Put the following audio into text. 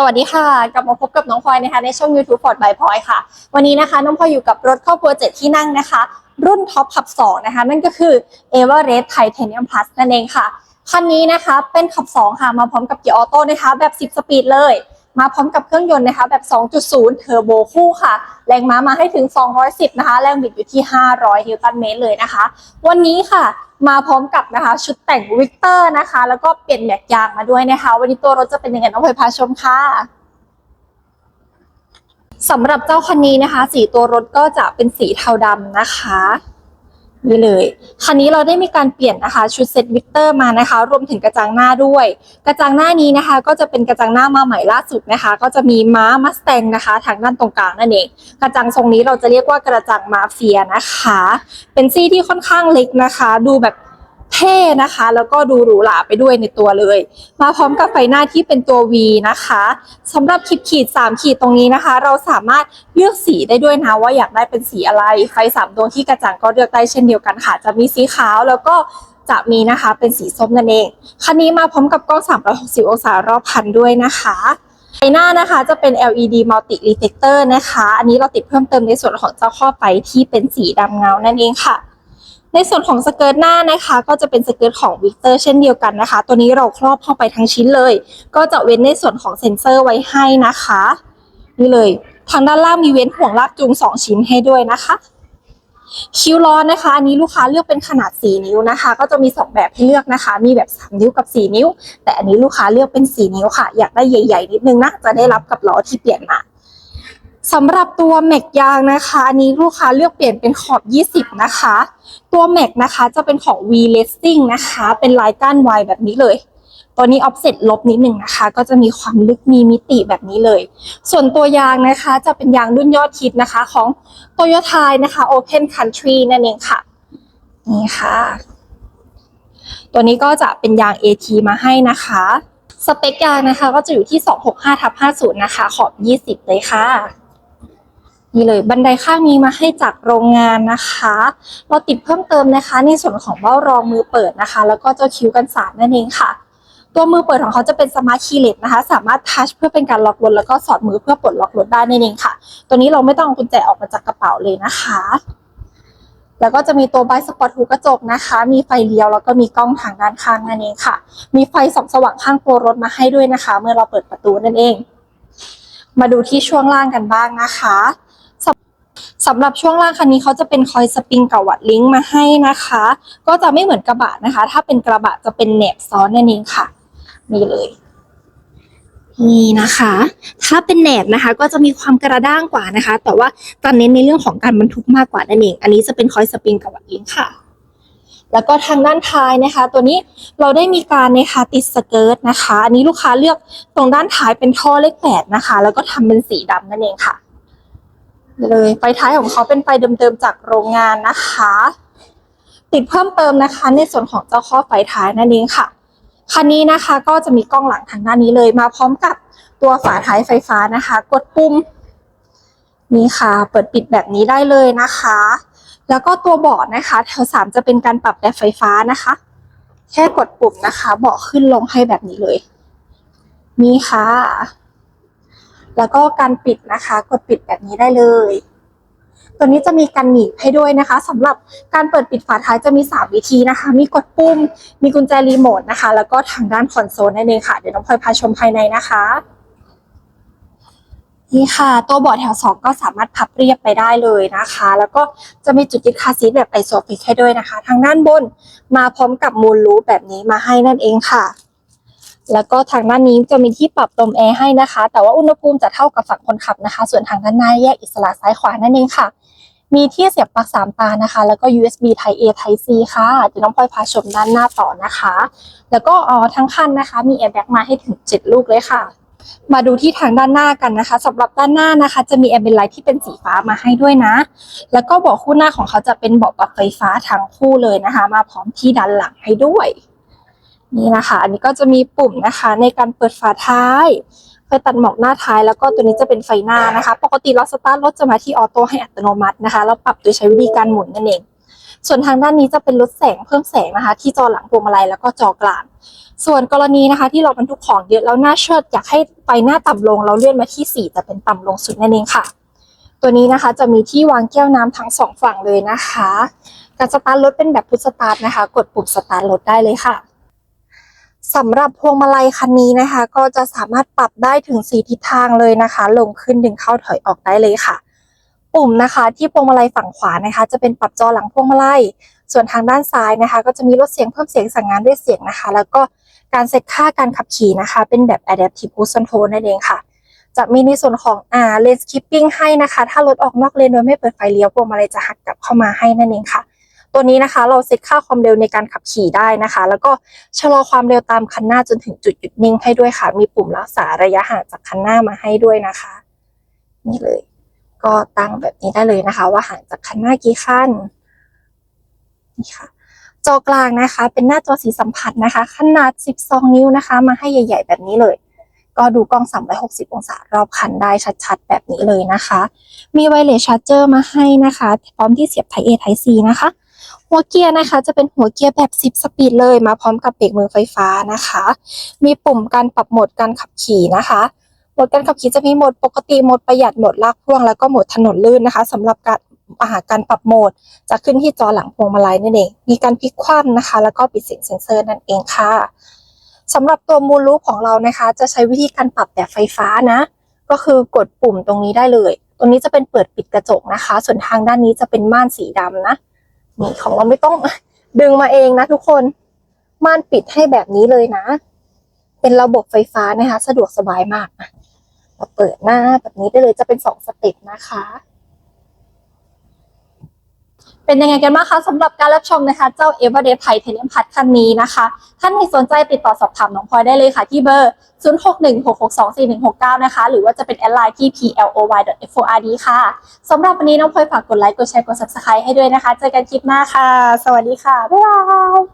สวัสดีค่ะ กลับมาพบกับน้องพลอยนะคะในช่อง YouTube Ford by พลอยค่ะ วันนี้นะคะน้องพลอยอยู่กับรถครอบครัวเจ็ดที่นั่งนะคะ รุ่นท็อปขับ 2 นะคะ นั่นก็คือ e v e r e s t Titanium Plus นั่นเองค่ะ คันนี้นะคะเป็นขับ 2 ค่ะ มาพร้อมกับเกียร์ออโต้นะคะ แบบ 10 สปีดเลย มาพร้อมกับเครื่องยนต์นะคะแบบ 2.0 เทอร์โบคู่ค่ะ แรงม้ามาให้ถึง 210 นะคะ แรงบิดอยู่ที่ 500 นิวตันเมตรเลยนะคะ วันนี้ค่ะมาพร้อมกับนะคะ ชุดแต่งวิกเตอร์นะคะ แล้วก็เปลี่ยนแม็กยางมาด้วยนะคะ วันนี้ตัวรถจะเป็นยังไงน้องพลพาชมค่ะสำหรับเจ้าคันนี้นะคะ สีตัวรถก็จะเป็นสีเทาดำนะคะ นี่เลยคันนี้เราได้มีการเปลี่ยนนะคะชุดเซตวิกเตอร์มานะคะ รวมถึงกระจังหน้าด้วย กระจังหน้านี้นะคะ ก็จะเป็นกระจังหน้ามาใหม่ล่าสุดนะคะ ก็จะมีม้ามัสแตงนะคะ ทางด้านตรงกลางนั่นเองกระจังทรงนี้เราจะเรียกว่ากระจังมาเฟียนะคะ เป็นซี่ที่ค่อนข้างเล็กนะคะ ดูแบบ เท่นะคะ แล้วก็ดูหรูหราไปด้วยในตัวเลย มาพร้อมกับไฟหน้าที่เป็นตัว V นะคะสำหรับขีดขีด3ขีดตรงนี้นะคะ เราสามารถเลือกสีได้ด้วยนะว่าอยากได้เป็นสีอะไร ไฟสามดวงที่กระจังก็เลือกได้เช่นเดียวกันค่ะ จะมีสีขาวแล้วก็จะมีนะคะเป็นสีส้มนั่นเองคันนี้มาพร้อมกับกล้อง 360 องศารอบคันด้วยนะคะไฟหน้านะคะจะเป็น LED multi reflector นะคะ อันนี้เราติดเพิ่มเติมในส่วนของเจ้าข้อไฟที่เป็นสีดำเงานั่นเองค่ะ ในส่วนของสเกิร์ตหน้านะคะ ก็จะเป็นสเกิร์ตของวิกเตอร์เช่นเดียวกันนะคะ ตัวนี้เราครอบเข้าไปทั้งชิ้นเลย ก็จะเว้นในส่วนของเซ็นเซอร์ไว้ให้นะคะ นี่เลย ทางด้านล่างมีเว้นห่วงลากจูง 2 ชิ้นให้ด้วยนะคะคิ้วล้อนะคะอันนี้ลูกค้าเลือกเป็นขนาด 4 นิ้วนะคะ ก็จะมี 2 แบบให้เลือกนะคะ มีแบบ 3 นิ้วกับ 4 นิ้ว แต่อันนี้ลูกค้าเลือกเป็น 4 นิ้วค่ะ อยากได้ใหญ่ ๆ นิดนึงนะ จะได้รับกับล้อที่เปลี่ยนมา สำหรับตัวแม็กยางนะคะอันนี้ลูกค้าเลือกเปลี่ยนเป็นขอบ 20 นะคะ ตัวแม็กนะคะจะเป็นของ V Racing นะคะ เป็นลายก้านวายแบบนี้เลย ตัวนี้ offset ลบนิดหนึ่งนะคะ ก็จะมีความลึกมีมิติแบบนี้เลย ส่วนตัวยางนะคะจะเป็นยางรุ่นยอดฮิตนะคะของ Toyota นะคะ Open Country นั่นเองค่ะ นี่ค่ะ ตัวนี้ก็จะเป็นยาง AT มาให้นะคะสเปคยางนะคะก็จะอยู่ที่ 265ทับ50 นะคะ ขอบ 20 เลยค่ะ นี่เลยบันไดข้างนี้มาให้จากโรงงานนะคะ เราติดเพิ่มเติมนะคะ ในส่วนของเบ้ารองมือเปิดนะคะ แล้วก็เจ้าคิ้วกันสาดนั่นเองค่ะ ตัวมือเปิดของเขาจะเป็นสมาร์ทคีย์เลสนะคะ สามารถทัชเพื่อเป็นการล็อกรถแล้วก็สอดมือเพื่อปลดล็อกรถได้นั่นเองค่ะ ตัวนี้เราไม่ต้องเอากุญแจออกมาจากกระเป๋าเลยนะคะ แล้วก็จะมีตัวไบสปอร์ตหูกระจกนะคะ มีไฟเลี้ยวแล้วก็มีกล้องทางด้านข้างนั่นเองค่ะ มีไฟส่องสว่างข้างตัวรถมาให้ด้วยนะคะ เมื่อเราเปิดประตูนั่นเอง มาดูที่ช่วงล่างกันบ้างนะคะ สำหรับช่วงล่างคันนี้เขาจะเป็นคอยสปริงกับวัดลิงก์มาให้นะคะ ก็จะไม่เหมือนกระบะนะคะ ถ้าเป็นกระบะจะเป็นแหนบซ้อนนั่นเองค่ะ นี่เลยนี่นะคะ ถ้าเป็นแหนบนะคะ ก็จะมีความกระด้างกว่านะคะ แต่ว่าจะเน้นในเรื่องของการบรรทุกมากกว่านั่นเอง อันนี้จะเป็นคอยสปริงกับวัดลิงก์ค่ะ แล้วก็ทางด้านท้ายนะคะ ตัวนี้เราได้มีการนะคะติดสเกิร์ตนะคะ อันนี้ลูกค้าเลือกตรงด้านท้ายเป็นท่อเลขแปดนะคะ แล้วก็ทำเป็นสีดำนั่นเองค่ะ เลยไฟท้ายของเขาเป็นไฟเดิมๆจากโรงงานนะคะ ติดเพิ่มเติมนะคะ ในส่วนของเจ้าข้อไฟท้ายนั่นเองค่ะคันนี้นะคะก็จะมีกล้องหลังทางด้านนี้เลยมาพร้อมกับตัวฝาท้ายไฟฟ้านะคะ กดปุ่มนี่ค่ะ เปิดปิดแบบนี้ได้เลยนะคะ แล้วก็ตัวเบาะนะคะแถวสามจะเป็นการปรับแบบไฟฟ้านะคะ แค่กดปุ่มนะคะ เบาะขึ้นลงให้แบบนี้เลย นี่ค่ะ แล้วก็การปิดนะคะ กดปิดแบบนี้ได้เลย ตัวนี้จะมีการหนีบให้ด้วยนะคะสำหรับการเปิดปิดฝาท้ายจะมี 3 วิธีนะคะ มีกดปุ่ม มีกุญแจรีโมทนะคะ แล้วก็ทางด้านคอนโซลนั่นเองค่ะ เดี๋ยวน้องพลอยพาชมภายในนะคะนี่ค่ะตัวเบาะแถว 2 ก็สามารถพับเรียบไปได้เลยนะคะ แล้วก็จะมีจุดยึดคาร์ซีทแบบไอโซฟิกให้ด้วยนะคะ ทางด้านบนมาพร้อมกับมูลรูปแบบนี้มาให้นั่นเองค่ะ แล้วก็ทางด้านนี้จะมีที่ปรับลมแอร์ให้นะคะ แต่ว่าอุณหภูมิจะเท่ากับฝั่งคนขับนะคะ ส่วนทางด้านหน้าแยกอิสระซ้ายขวานั่นเองค่ะ มีที่เสียบปลั๊กสามตานะคะ แล้วก็ USB Type A Type C ค่ะเดี๋ยวน้องพลอยพาชมด้านหน้าต่อนะคะ แล้วก็อ๋อทั้งคันนะคะ มีแอร์แบ็กมาให้ถึง 7 ลูกเลยค่ะมาดูที่ทางด้านหน้ากันนะคะสำหรับด้านหน้านะคะ จะมีแอร์เบนไลท์ที่เป็นสีฟ้ามาให้ด้วยนะ แล้วก็เบาะคู่หน้าของเขาจะเป็นเบาะปรับไฟฟ้าทั้งคู่เลยนะคะ มาพร้อมที่ด้านหลังให้ด้วย นี่นะคะ อันนี้ก็จะมีปุ่มนะคะในการเปิดฝาท้ายไฟตัดหมอกหน้าท้ายแล้วก็ตัวนี้จะเป็นไฟหน้านะคะ ปกติเราสตาร์ทรถจะมาที่ออโต้ให้อัตโนมัตินะคะเราปรับโดยใช้วิธีการหมุนนั่นเอง ส่วนทางด้านนี้จะเป็นลดแสงเพิ่มแสงนะคะ ที่จอหลังพวงมาลัยแล้วก็จอกลางส่วนกรณีนะคะ ที่เราบรรทุกของเยอะแล้วหน้าเชิดอยากให้ไฟหน้าต่ำลง เราเลื่อนมาที่ 4 แต่เป็นต่ำลงสุดนั่นเองค่ะ ตัวนี้นะคะจะมีที่วางแก้วน้ำทั้งสองฝั่งเลยนะคะการสตาร์ทรถเป็นแบบพุทสตาร์ทนะคะ กดปุ่มสตาร์ทรถได้เลยค่ะ สำหรับพวงมาลัยคันนี้นะคะ ก็จะสามารถปรับได้ถึง4ทิศทางเลยนะคะ ลงขึ้นดึงเข้าถอยออกได้เลยค่ะ ปุ่มนะคะที่พวงมาลัยฝั่งขวานะคะ จะเป็นปรับจอหลังพวงมาลัย ส่วนทางด้านซ้ายนะคะ ก็จะมีลดเสียงเพิ่มเสียงสั่งงานด้วยเสียงนะคะ แล้วก็การเซตค่าการขับขี่นะคะ เป็นแบบ adaptive cruise control นั่นเองค่ะ จะมีในส่วนของอ่า lane skipping ให้นะคะ ถ้ารถออกนอกเลนโดยไม่เปิดไฟเลี้ยวพวงมาลัยจะหักกลับเข้ามาให้นั่นเองค่ะ ตัวนี้นะคะ เราเซตค่าความเร็วในการขับขี่ได้นะคะ แล้วก็ชะลอความเร็วตามคันหน้าจนถึงจุดหยุดนิ่งให้ด้วยค่ะ มีปุ่มรักษาระยะห่างจากคันหน้ามาให้ด้วยนะคะ นี่เลย ก็ตั้งแบบนี้ได้เลยนะคะ ว่าห่างจากคันหน้ากี่ขั้นนี่ค่ะจอกลางนะคะ เป็นหน้าจอสีสัมผัสนะคะ ขนาด 12 นิ้วนะคะ มาให้ใหญ่ ๆ แบบนี้เลย ก็ดูกล้อง 360 องศารอบคันได้ชัด ๆ แบบนี้เลยนะคะ มีไวเลสชาร์เจอร์มาให้นะคะ พร้อมที่เสียบ Type A Type C นะคะ หัวเกียร์นะคะ จะเป็นหัวเกียร์แบบ 10 สปีดเลยมาพร้อมกับเบรกมือไฟฟ้านะคะ มีปุ่มการปรับโหมดการขับขี่นะคะโหมดการขับขี่จะมีโหมดปกติโหมดประหยัดโหมดลากพ่วงแล้วก็โหมดถนนลื่นนะคะสำหรับการอาหารการปรับโหมด จะขึ้นที่จอหลังพวงมาลัยนั่นเอง มีการพลิกคว่ำนะคะ แล้วก็ปิดเสียงเซ็นเซอร์นั่นเองค่ะสำหรับตัวมูลลูปของเรานะคะ จะใช้วิธีการปรับแบบไฟฟ้านะ ก็คือกดปุ่มตรงนี้ได้เลย ตรงนี้จะเป็นเปิดปิดกระจกนะคะ ส่วนทางด้านนี้จะเป็นม่านสีดำนะ นี่ของเราไม่ต้องดึงมาเองนะทุกคน ม่านปิดให้แบบนี้เลยนะ เป็นระบบไฟฟ้านะคะ สะดวกสบายมากเราเปิดหน้าแบบนี้ได้เลยจะเป็นสองสเต็ปนะคะ เป็นยังไงกันบ้างคะสำหรับการรับชมนะคะ เจ้า e v e r d a y ไ i เทเลมพัทคันนี้นะคะ ท่านใดสนใจติดต่อสอบถามน้องพลอยได้เลยค่ะ ที่เบอร์ 0616624169 นะคะ หรือว่าจะเป็นแอดไลน์ที่ ploy.ford ค่ะสำหรับวันนี้น้องพลอยฝากกดไลค์กดแชร์กด subscribe ให้ด้วยนะคะ เจอกันคลิปหน้าค่ะ สวัสดีค่ะ บ๊ายบาย